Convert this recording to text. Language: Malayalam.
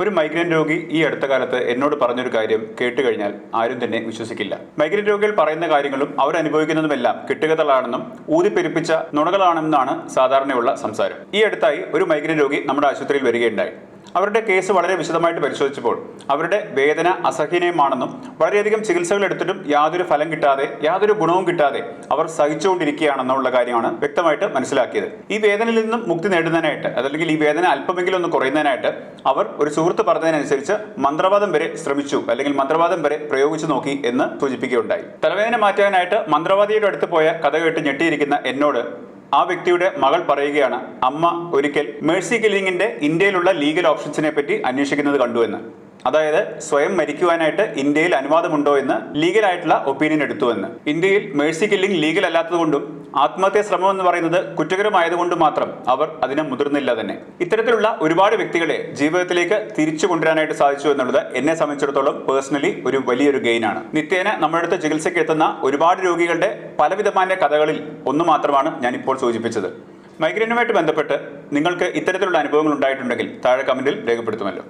ഒരു മൈഗ്രൈൻ രോഗി ഈ അടുത്ത കാലത്ത് എന്നോട് പറഞ്ഞൊരു കാര്യം കേട്ട് കഴിഞ്ഞാൽ ആരും തന്നെ വിശ്വസിക്കില്ല. മൈഗ്രൈൻ രോഗികൾ പറയുന്ന കാര്യങ്ങളും അവരനുഭവിക്കുന്നതുമെല്ലാം കിട്ടുകതളാണെന്നും ഊതിപ്പെരുപ്പിച്ച നുണകളാണെന്നാണ് സാധാരണയുള്ള സംസാരം. ഈ അടുത്തായി ഒരു മൈഗ്രൈൻ രോഗി നമ്മുടെ ആശുപത്രിയിൽ വരികയുണ്ടായി. അവരുടെ കേസ് വളരെ വിശദമായിട്ട് പരിശോധിച്ചപ്പോൾ അവരുടെ വേദന അസഹനീയമാണെന്നും വളരെയധികം ചികിത്സകൾ എടുത്തിട്ടും യാതൊരു ഫലം കിട്ടാതെ യാതൊരു ഗുണവും കിട്ടാതെ അവർ സഹിച്ചുകൊണ്ടിരിക്കുകയാണെന്നുള്ള കാര്യമാണ് വ്യക്തമായിട്ട് മനസ്സിലാക്കിയത്. ഈ വേദനയിൽ നിന്നും മുക്തി നേടുന്നതിനായിട്ട് അതല്ലെങ്കിൽ ഈ വേദന അല്പമെങ്കിലും ഒന്ന് കുറയുന്നതിനായിട്ട് അവർ ഒരു സുഹൃത്ത് പറഞ്ഞതിനനുസരിച്ച് മന്ത്രവാദം വരെ ശ്രമിച്ചു അല്ലെങ്കിൽ മന്ത്രവാദം വരെ പ്രയോഗിച്ചു നോക്കി എന്ന് സൂചിപ്പിക്കുകയുണ്ടായി. തലവേദന മാറ്റാനായിട്ട് മന്ത്രവാദിയുടെ അടുത്ത് പോയ കഥ കേട്ട് ഞെട്ടിയിരിക്കുന്ന എന്നോട് ആ വ്യക്തിയുടെ മകൾ പറയുകയാണ് അമ്മ ഒരിക്കൽ മേഴ്സി കില്ലിങ്ങിന്റെ ഇന്ത്യയിലുള്ള ലീഗൽ ഓപ്ഷൻസിനെ പറ്റി അന്വേഷിക്കുന്നത് കണ്ടുവെന്ന് അതായത് സ്വയം മരിക്കുവാനായിട്ട് ഇന്ത്യയിൽ അനുവാദമുണ്ടോ എന്ന് ലീഗലായിട്ടുള്ള ഒപ്പീനിയൻ എടുത്തുവെന്ന് ഇന്ത്യയിൽ മേഴ്സി കില്ലിംഗ് ലീഗൽ അല്ലാത്തതുകൊണ്ടും ആത്മഹത്യാ ശ്രമം എന്ന് പറയുന്നത് കുറ്റകരമായതുകൊണ്ട് മാത്രം അവർ അതിനെ മുതിർന്നില്ല തന്നെ. ഇത്തരത്തിലുള്ള ഒരുപാട് വ്യക്തികളെ ജീവിതത്തിലേക്ക് തിരിച്ചു കൊണ്ടുവരാനായിട്ട് സാധിച്ചു എന്നുള്ളത് എന്നെ സംബന്ധിച്ചിടത്തോളം പേഴ്സണലി ഒരു വലിയൊരു ഗെയിൻ ആണ് നിത്യേന നമ്മുടെ അടുത്ത് ചികിത്സയ്ക്ക് എത്തുന്ന ഒരുപാട് രോഗികളുടെ പലവിധമായ കഥകളിൽ ഒന്ന് മാത്രമാണ് ഞാനിപ്പോൾ സൂചിപ്പിച്ചത്. മൈഗ്രൈനുമായിട്ട് ബന്ധപ്പെട്ട് നിങ്ങൾക്ക് ഇത്തരത്തിലുള്ള അനുഭവങ്ങൾ ഉണ്ടായിട്ടുണ്ടെങ്കിൽ താഴെ കമന്റിൽ രേഖപ്പെടുത്തുമല്ലോ.